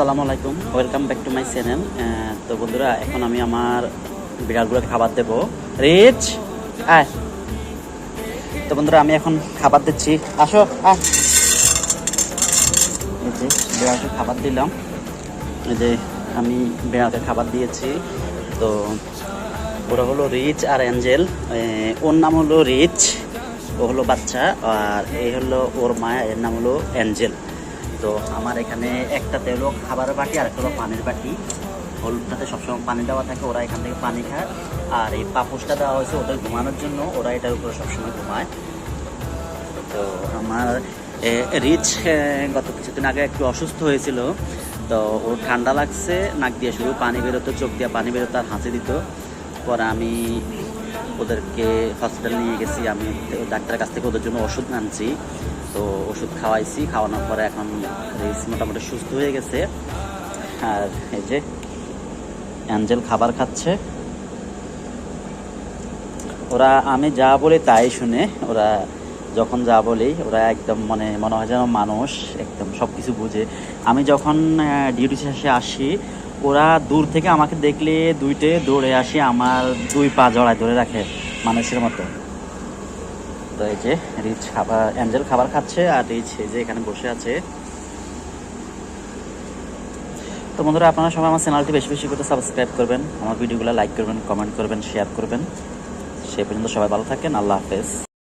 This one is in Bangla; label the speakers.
Speaker 1: আসসালামু আলাইকুম। Welcome back to my channel তো বন্ধুরা, এখন আমি আমার বিড়ালগুলোকে খাবার দেবো। রিচ, আয়। তো বন্ধুরা, আমি এখন খাবার দিচ্ছি। আসো, আয়। এই যে বিড়ালকে খাবার দিলাম। এই যে আমি বিড়ালকে খাবার দিয়েছি। তো ওরা হলো রিচ আর অ্যাঞ্জেল। ওর নাম হলো রিচ, ও হলো বাচ্চা, আর এই হলো ওর মা এর নাম হলো অ্যাঞ্জেল। তো আমার এখানে একটাতে হলো খাবারের বাটি আর একটা হলো পানির বাটি। হলুদটাতে সবসময় পানি দেওয়া থাকে, ওরা এখান থেকে পানি খায়। আর এই পাপোশটা দেওয়া হয়েছে ওদের ঘুমানোর জন্য, ওরা এটার উপরে সবসময় ঘুমায়। তো আমার রিচ গত কিছুদিন আগে একটু অসুস্থ হয়েছিল, তো ওর ঠান্ডা লাগছে, নাক দিয়ে শুধু পানি বেরোতো, চোখ দিয়ে পানি বেরোতো, আর হাঁচি দিত। পরে আমি ওদেরকে হসপিটাল নিয়ে গেছি, আমি ডাক্তারের কাছ থেকে ওদের জন্য ওষুধ আনছি। তো ওষুধ খাওয়াইছি, খাওয়ানোর পরে এখন রিচ মোটামুটি সুস্থ হয়ে গেছে। আর এই যে অ্যাঞ্জেল খাবার খাচ্ছে। ওরা, আমি যা বলি তাই শুনে ওরা যখন যা বলি, ওরা একদম মানে মনে হয় যেন মানুষ, একদম সব কিছু বুঝে। আমি যখন ডিউটি শেষে আসি, ওরা দূর থেকে আমাকে দেখলে দুইটে দৌড়ে আসি, আমার দুই পা জড়ায় ধরে রাখে মানুষের মতো। তো এই যে, রিচ খাবার, অ্যাঞ্জেল খাবার খাচ্ছে আর রিচ এই যে এখানে বসে আছে। তো বন্ধুরা, আপনারা সবাই আমার চ্যানেলটি বেশি বেশি করে সাবস্ক্রাইব করবেন, আমার ভিডিওগুলো লাইক করবেন কমেন্ট করবেন শেয়ার করবেন। সে পর্যন্ত সবাই ভালো থাকেন, আল্লাহ হাফেজ।